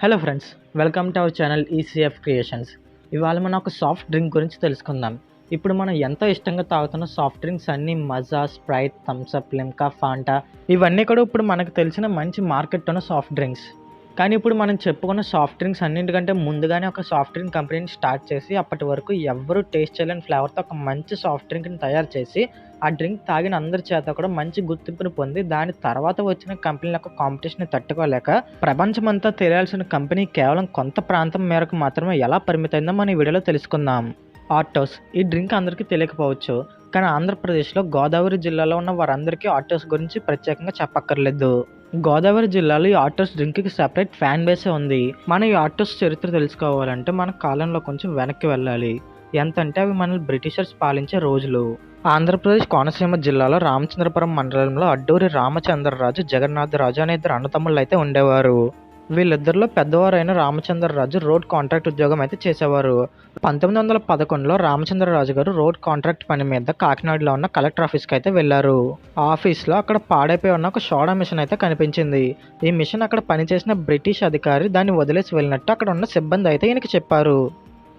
Hello friends welcome to our channel ECF creations ఇవాళ మనం ఒక సాఫ్ట్ డ్రింక్ గురించి తెలుసుకుందాం. ఇప్పుడు మనం ఎంతో ఇష్టంగా తాగుతున్న సాఫ్ట్ డ్రింక్స్ అన్నీ మజా స్ప్రైట్ థమ్స్అప్ లిమ్కా ఫాంటా ఇవన్నీ కూడా ఇప్పుడు మనకు తెలిసిన మంచి మార్కెట్ ఉన్న సాఫ్ట్ డ్రింక్స్ కానీ ఇప్పుడు మనం చెప్పుకున్న సాఫ్ట్ డ్రింక్స్ అన్నింటికంటే ముందుగానే ఒక సాఫ్ట్ డ్రింక్ కంపెనీని స్టార్ట్ చేసి అప్పటి వరకు ఎవరు టేస్ట్ చేయలేని ఫ్లేవర్తో ఒక మంచి సాఫ్ట్ డ్రింక్ని తయారు చేసి ఆ డ్రింక్ తాగిన అందరి చేత కూడా మంచి గుర్తింపును పొంది దాని తర్వాత వచ్చిన కంపెనీల యొక్క కాంపిటీషన్ తట్టుకోలేక ప్రపంచమంతా తెలియాల్సిన కంపెనీ కేవలం కొంత ప్రాంతం మేరకు మాత్రమే ఎలా పరిమితమైందో మన ఈ వీడియోలో తెలుసుకుందాం. ఆటోస్ ఈ డ్రింక్ అందరికీ తెలియకపోవచ్చు కానీ ఆంధ్రప్రదేశ్లో గోదావరి జిల్లాలో ఉన్న వారందరికీ ఆటోస్ గురించి ప్రత్యేకంగా చెప్పక్కర్లేదు. గోదావరి జిల్లాలో ఈ ఆటోస్ డ్రింక్కి సెపరేట్ ఫ్యాన్ బేసే ఉంది. మన ఈ ఆటోస్ చరిత్ర తెలుసుకోవాలంటే మన కాలంలో కొంచెం వెనక్కి వెళ్ళాలి. ఎంతంటే అవి మనల్ని బ్రిటిషర్స్ పాలించే రోజులు. ఆంధ్రప్రదేశ్ కోనసీమ జిల్లాలో రామచంద్రపురం మండలంలో అడ్డూరి రామచంద్రరాజు జగన్నాథరాజు అనే ఇద్దరు అన్నతమ్ముళ్ళు అయితే ఉండేవారు. వీళ్ళిద్దరిలో పెద్దవారైన రామచంద్రరాజు రోడ్ కాంట్రాక్ట్ ఉద్యోగం అయితే చేసేవారు. పంతొమ్మిది వందల పదకొండులో రామచంద్రరాజు గారు రోడ్ కాంట్రాక్ట్ పని మీద కాకినాడలో ఉన్న కలెక్టర్ ఆఫీస్కి అయితే వెళ్ళారు. ఆఫీస్లో అక్కడ పాడైపోయి ఉన్న ఒక సోడా మిషన్ అయితే కనిపించింది. ఈ మిషన్ అక్కడ పనిచేసిన బ్రిటిష్ అధికారి దాన్ని వదిలేసి వెళ్ళినట్టు అక్కడ ఉన్న సిబ్బంది అయితే ఈయనకి చెప్పారు.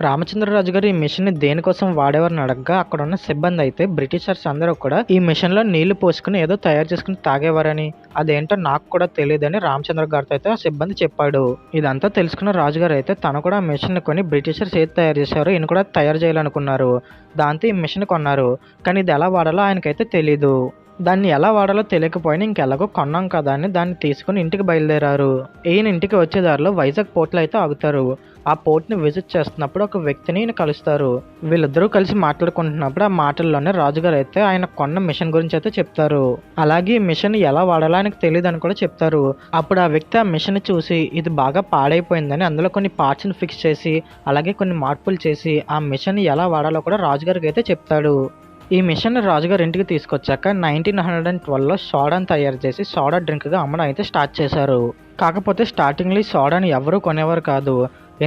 రామచంద్రరాజు గారు ఈ మిషన్ని దేనికోసం వాడేవారని అడగగా అక్కడ ఉన్న సిబ్బంది అయితే బ్రిటిషర్స్ అందరూ కూడా ఈ మిషన్లో నీళ్ళు పోసుకుని ఏదో తయారు చేసుకుని తాగేవారని. అదేంటో నాకు కూడా తెలియదని రామచంద్ర గారితో అయితే ఆ సిబ్బంది చెప్పాడు. ఇదంతా తెలుసుకున్న రాజుగారు అయితే తను కూడా ఆ మిషన్ కొని బ్రిటిషర్స్ ఏది తయారు చేశారో ఈయన కూడా తయారు చేయాలనుకున్నారు. దాంతో ఈ మిషన్ కొన్నారు. కానీ ఇది ఎలా వాడాలో ఆయనకైతే తెలీదు. దాన్ని ఎలా వాడాలో తెలియకపోయినా ఇంకెలాగో కొన్నాం కదా అని దాన్ని తీసుకుని ఇంటికి బయలుదేరారు. ఈయన ఇంటికి వచ్చే దారిలో వైజాగ్ పోర్ట్లో అయితే ఆగుతారు. ఆ పోర్ట్ని విజిట్ చేస్తున్నప్పుడు ఒక వ్యక్తిని ఈయన కలుస్తారు. వీళ్ళిద్దరూ కలిసి మాట్లాడుకుంటున్నప్పుడు ఆ మాటల్లోనే రాజుగారు అయితే ఆయన కొన్న మిషన్ గురించి అయితే చెప్తారు. అలాగే ఈ మిషన్ ఎలా వాడాలో ఆయనకు తెలియదు అని కూడా చెప్తారు. అప్పుడు ఆ వ్యక్తి ఆ మిషన్ చూసి ఇది బాగా పాడైపోయిందని అందులో కొన్ని పార్ట్స్ని ఫిక్స్ చేసి అలాగే కొన్ని మార్పులు చేసి ఆ మిషన్ ఎలా వాడాలో కూడా రాజుగారికి అయితే చెప్తాడు. ఈ మిషన్ రాజుగారు ఇంటికి తీసుకొచ్చాక నైన్టీన్ హండ్రెడ్ అండ్ ట్వెల్వ్లో సోడాన్ తయారు చేసి సోడా డ్రింక్గా అమ్మడం అయితే స్టార్ట్ చేశారు. కాకపోతే స్టార్టింగ్లో ఈ సోడాని ఎవరూ కొనేవారు కాదు.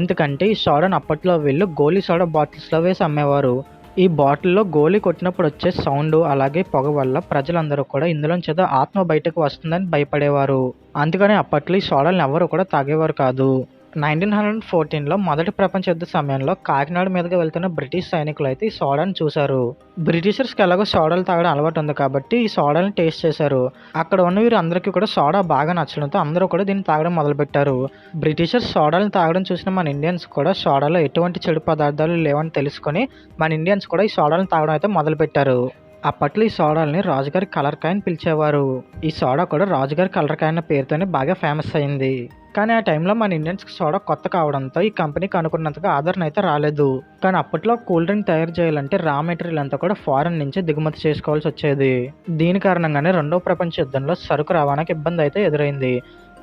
ఎందుకంటే ఈ సోడాని అప్పట్లో వీళ్ళు గోలీ సోడా బాటిల్స్లో వేసి అమ్మేవారు. ఈ బాటిల్లో గోలీ కొట్టినప్పుడు వచ్చే సౌండ్ అలాగే పొగ వల్ల ప్రజలందరూ కూడా ఇందులోంచి ఏదో ఆత్మ బయటకు వస్తుందని భయపడేవారు. అందుకని అప్పట్లో ఈ సోడాలను ఎవరు కూడా తాగేవారు కాదు. నైన్టీన్ హండ్రెడ్ ఫోర్టీన్లో మొదటి ప్రపంచ యుద్ధ సమయంలో కాకినాడ మీదుగా వెళ్తున్న బ్రిటిష్ సైనికులు అయితే ఈ సోడాను చూశారు. బ్రిటిషర్స్కి ఎలాగో సోడాలు తాగడం అలవాటు ఉంది కాబట్టి ఈ సోడాని టేస్ట్ చేశారు. అక్కడ ఉన్న వీరు అందరికీ కూడా సోడా బాగా నచ్చడంతో అందరూ కూడా దీన్ని తాగడం మొదలుపెట్టారు. బ్రిటిషర్స్ సోడాలను తాగడం చూసిన మన ఇండియన్స్ కూడా సోడాలో ఎటువంటి చెడు పదార్థాలు లేవని తెలుసుకొని మన ఇండియన్స్ కూడా ఈ సోడాలను తాగడం అయితే మొదలుపెట్టారు. అప్పట్లో ఈ సోడాల్ని రాజుగారి కలర్ కాయ పిలిచేవారు. ఈ సోడా కూడా రాజుగారి కలర్ కాయ అన్న పేరుతోనే బాగా ఫేమస్ అయింది. కానీ ఆ టైంలో మన ఇండియన్స్కి సోడా కొత్త కావడంతో ఈ కంపెనీకి అనుకున్నంతగా ఆదరణ అయితే రాలేదు. కానీ అప్పట్లో కూల్ డ్రింక్ తయారు చేయాలంటే రా మెటీరియల్ అంతా కూడా ఫారెన్ నుంచి దిగుమతి చేసుకోవాల్సి వచ్చేది. దీని కారణంగానే రెండో ప్రపంచ యుద్ధంలో సరుకు రవాణాకి ఇబ్బంది అయితే ఎదురైంది.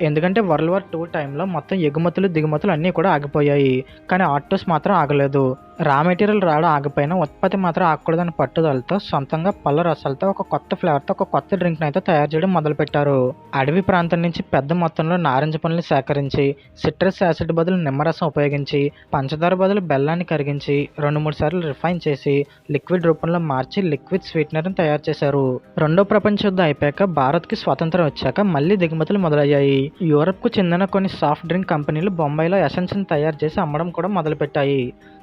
ఎందుకంటే వరల్డ్ వార్ టూ టైంలో మొత్తం ఎగుమతులు దిగుమతులు అన్నీ కూడా ఆగిపోయాయి. కానీ ఆటోస్ మాత్రం ఆగలేదు. రా మెటీరియల్ రావడం ఆగిపోయినా ఉత్పత్తి మాత్రం ఆగకూడదని పట్టుదలతో సొంతంగా పళ్ళ రసాలతో ఒక కొత్త ఫ్లేవర్తో ఒక కొత్త డ్రింక్ని అయితే తయారు చేయడం మొదలుపెట్టారు. అడవి ప్రాంతం నుంచి పెద్ద మొత్తంలో నారింజ పనులు సేకరించి సిట్రస్ యాసిడ్ బదులు నిమ్మరసం ఉపయోగించి పంచదార బదులు బెల్లాన్ని కరిగించి రెండు మూడు సార్లు రిఫైన్ చేసి లిక్విడ్ రూపంలో మార్చి లిక్విడ్ స్వీట్నర్ని తయారు చేశారు. రెండో ప్రపంచ యుద్ధం అయిపోయాక భారత్కి స్వతంత్రం వచ్చాక మళ్ళీ దిగుమతులు మొదలయ్యాయి. యూరప్కు చెందిన కొన్ని సాఫ్ట్ డ్రింక్ కంపెనీలు బొంబాయిలో ఎసెన్స్ని తయారు చేసి అమ్మడం కూడా మొదలుపెట్టాయి.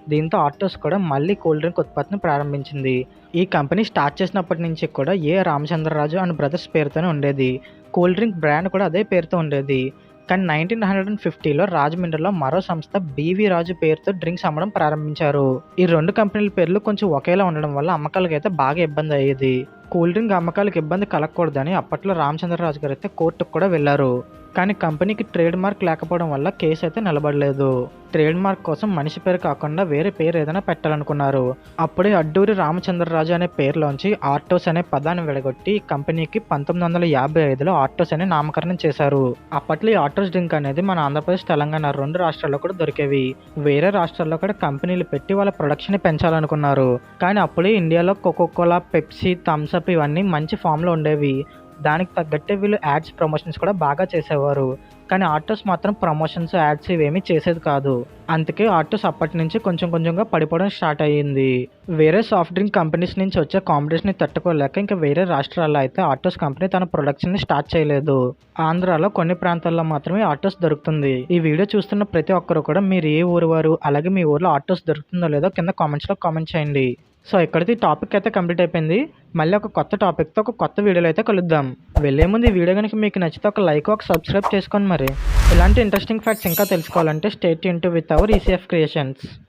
దీంతో ఆటోస్ కూడా మళ్ళీ కూల్ డ్రింక్ ఉత్పత్తిని ప్రారంభించింది. ఈ కంపెనీ స్టార్ట్ చేసినప్పటి నుంచి కూడా ఏ రామచంద్రరాజు అండ్ బ్రదర్స్ పేరుతోనే ఉండేది. కూల్ డ్రింక్ బ్రాండ్ కూడా అదే పేరుతో ఉండేది. కానీ నైన్టీన్ హండ్రెడ్ అండ్ ఫిఫ్టీలో రాజమండ్రిలో మరో సంస్థ బీవీ రాజు పేరుతో డ్రింక్స్ అమ్మడం ప్రారంభించారు. ఈ రెండు కంపెనీల పేర్లు కొంచెం ఒకేలా ఉండడం వల్ల అమ్మకాలకు అయితే బాగా ఇబ్బంది అయ్యేది. కూల్ డ్రింక్ అమ్మకాలకు ఇబ్బంది కలగకూడదని అప్పట్లో రామచంద్రరాజు గారు అయితే కోర్టుకు కూడా వెళ్ళారు. కానీ కంపెనీకి ట్రేడ్ మార్క్ లేకపోవడం వల్ల కేసు అయితే నిలబడలేదు. ట్రేడ్ మార్క్ కోసం మనిషి పేరు కాకుండా వేరే పేరు ఏదైనా పెట్టాలనుకున్నారు. అప్పుడే అడ్డూరి రామచంద్రరాజు అనే పేరులోంచి ఆర్టోస్ అనే పదాన్ని విడగొట్టి కంపెనీకి పంతొమ్మిది వందల యాభై ఐదులో ఆర్టోస్ అనే నామకరణం చేశారు. అప్పట్లో ఈ ఆటోస్ డ్రింక్ అనేది మన ఆంధ్రప్రదేశ్ తెలంగాణ రెండు రాష్ట్రాల్లో కూడా దొరికేవి. వేరే రాష్ట్రాల్లో కూడా కంపెనీలు పెట్టి వాళ్ళ ప్రొడక్షన్ పెంచాలనుకున్నారు. కానీ అప్పుడే ఇండియాలో కోకోకోలా పెప్సీ థమ్స్అప్ ఇవన్నీ మంచి ఫామ్లో ఉండేవి. దానికి తగ్గట్టే వీళ్ళు యాడ్స్ ప్రమోషన్స్ కూడా బాగా చేసేవారు. కానీ ఆటోస్ మాత్రం ప్రమోషన్స్ యాడ్స్ ఇవేమీ చేసేది కాదు. అందుకే ఆటోస్ అప్పటి నుంచి కొంచెం కొంచెంగా పడిపోవడం స్టార్ట్ అయ్యింది. వేరే సాఫ్ట్ డ్రింక్ కంపెనీస్ నుంచి వచ్చే కాంపిటీషన్ తట్టుకోలేక ఇంకా వేరే రాష్ట్రాల్లో అయితే ఆటోస్ కంపెనీ తన ప్రొడక్షన్ని స్టార్ట్ చేయలేదు. ఆంధ్రాలో కొన్ని ప్రాంతాల్లో మాత్రమే ఆటోస్ దొరుకుతుంది. ఈ వీడియో చూస్తున్న ప్రతి ఒక్కరు కూడా మీరు ఏ ఊరు వారు అలాగే మీ ఊర్లో ఆటోస్ దొరుకుతుందో లేదో కింద కామెంట్స్లో కామెంట్ చేయండి. సో ఇక్కడికి టాపిక్ అయితే కంప్లీట్ అయిపోయింది. మళ్ళీ ఒక కొత్త టాపిక్తో ఒక కొత్త వీడియోలో అయితే కలుద్దాం. వెళ్ళే ముందు ఈ వీడియో కనుక మీకు నచ్చితే ఒక లైక్ ఒక సబ్స్క్రైబ్ చేసుకోండి మరి. ఇలాంటి ఇంట్రెస్టింగ్ ఫ్యాక్ట్స్ ఇంకా తెలుసుకోవాలంటే stay tuned with our ECF creations